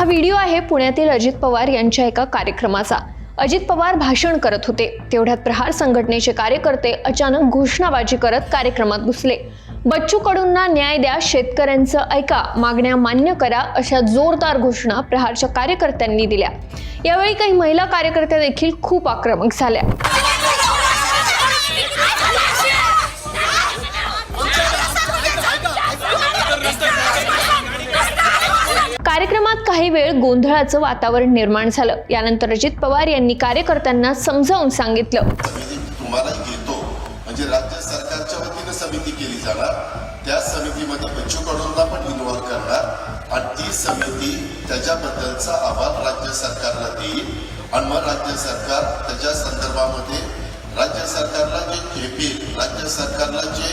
हा व्हिडिओ आहे पुण्यातील अजित पवार यांच्या एका कार्यक्रमाचा. अजित पवार भाषण करत होते. तेवढ्यात प्रहार संघटनेचे कार्यकर्ते अचानक घोषणाबाजी करत कार्यक्रमात घुसले. बच्चू कडूंना न्याय द्या शेतकऱ्यांचं ऐका मागण्या मान्य करा अशा जोरदार घोषणा प्रहारच्या कार्यकर्त्यांनी दिल्या. यावेळी काही महिला कार्यकर्त्या देखील खूप आक्रमक झाल्या. कार्यक्रमात काही वेळ गोंधळाचं वातावरण निर्माण झालं. यानंतर अजित पवार यांनी कार्यकर्त्यांना समजावून सांगितलं. समिती तुम्हाला घेतो म्हणजे राज्य सरकारच्या वतीनं समिती केली जाणार. त्या समितीमध्ये बच्चू कडूंना पण इन्व्हॉल्व्ह करणार. आणि ती समिती त्याच्याबद्दलचा अहवाल राज्य सरकारला देईल. आणि मग राज्य सरकार त्याच्या संदर्भामध्ये राज्य सरकारला जे घेतील राज्य सरकारला जे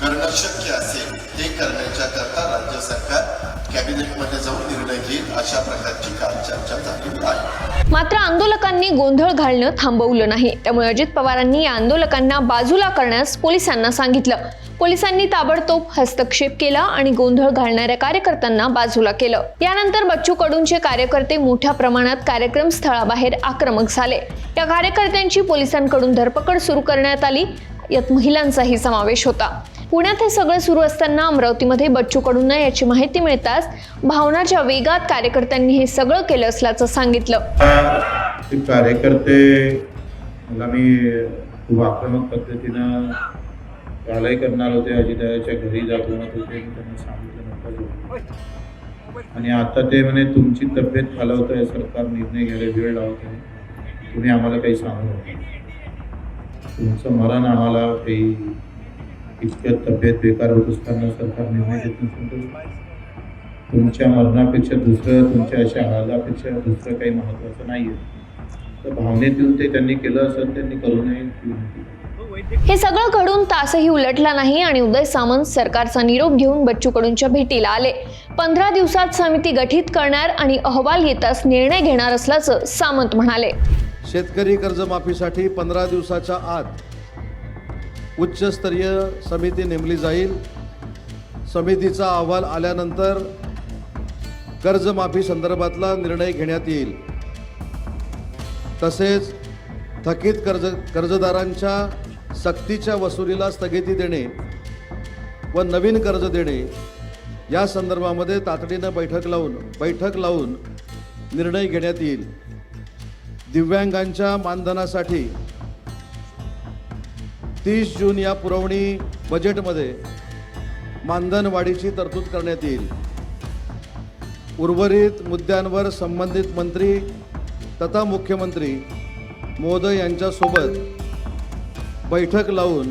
करणं शक्य असेल ते करण्याच्या करता राज्य सरकार कॅबिनेटमध्ये जाऊन निर्णय अशा प्रकारची काल चर्चा झालेली आहे. मात्र आंदोलकांनी गोंधळ घालणं थांबवलं नाही. त्यामुळे अजित पवारांनी या आंदोलकांना बाजूला करण्यास पोलिसांना सांगितलं. पोलिसांनी ताबडतोब हस्तक्षेप केला आणि गोंधळ घालणाऱ्या कार्यकर्त्यांना बाजूला केलं. यानंतर बच्चू कडूंचे कार्यकर्ते मोठ्या प्रमाणात कार्यक्रम स्थळाबाहेर आक्रमक झाले. या कार्यकर्त्यांची पोलिसांकडून धरपकड सुरू करण्यात आली. यात महिलांचाही समावेश होता. पुण्यात हे सगळं सुरू असताना अमरावतीमध्ये बच्चू कडूंना याची माहिती मिळताच भावनाच्या वेगात कार्यकर्त्यांनी हे सगळं केलं असल्याचं सांगितलं. कार्यकर्ते मला मी खूप आक्रमक पद्धतीनं कारवाई करणार होते अजितदादाच्या घरी जात म्हणत होते मी त्यांना सांगितलं आणि आता ते म्हणे तुमची तब्येत खालावत आहे सरकार निर्णय घ्यायला वेळ लावत आहे तुम्ही आम्हाला काही सांगू नका. तुमचं मरण आम्हाला काही इतक्या तब्येत बेकार होत असताना सरकार निर्णय घेत नसेल तुमच्या मरणापेक्षा दुसरं तुमच्या अशा आनंदापेक्षा दुसरं काही महत्त्वाचं नाही आहे तर भावनेतून ते त्यांनी केलं असं त्यांनी करू नये ही विनंती. करतो. हे सगळं घडून तासही उलटला नाही आणि उदय सामंत सरकारचा निरोप घेऊन बच्चू कडूंच्या भेटीला आले. पंधरा दिवसात समिती गठीत करणार आणि अहवाल येताच निर्णय घेणार असल्याचं सामंत म्हणाले. शेतकरी कर्जमाफीसाठी पंधरा दिवसाच्या आत उच्चस्तरीय समिती नेमली जाईल. समितीचा अहवाल आल्यानंतर कर्जमाफी संदर्भातला निर्णय घेण्यात येईल. तसेच थकीत कर्ज कर्जदारांच्या सक्तीच्या वसुलीला स्थगिती देणे व नवीन कर्ज देणे या संदर्भामध्ये तातडीनं बैठक लावून बैठक लावून निर्णय घेण्यात येईल. दिव्यांगांच्या मानधनासाठी तीस जून या पुरवणी बजेटमध्ये मानधन वाढीची तरतूद करण्यात येईल. उर्वरित मुद्द्यांवर संबंधित मंत्री तथा मुख्यमंत्री महोदय यांच्यासोबत बैठक लावून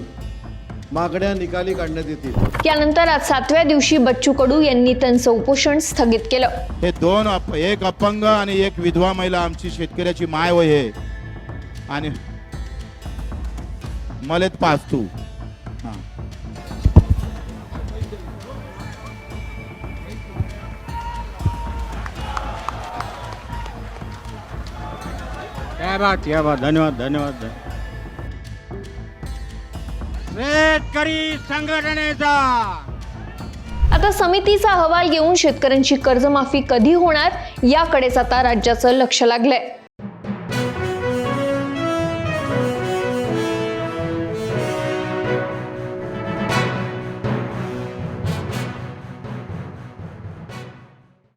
मागण्या निकाली काढण्यात येतील. यानंतर आज सातव्या दिवशी बच्चू कडू यांनी त्यांचं उपोषण स्थगित केलं. हे दोन अप एक अपंग आणि एक विधवा महिला आमची शेतकऱ्याची माय वय आहे पाचतू हां. क्या बात क्या बात. धन्यवाद धन्यवाद. शेतकरी संघटनेचा. आता समितीचा अहवाल घेऊन शेतकऱ्यांची कर्जमाफी कधी होणार याकडेच आता राज्याचं लक्ष लागलंय.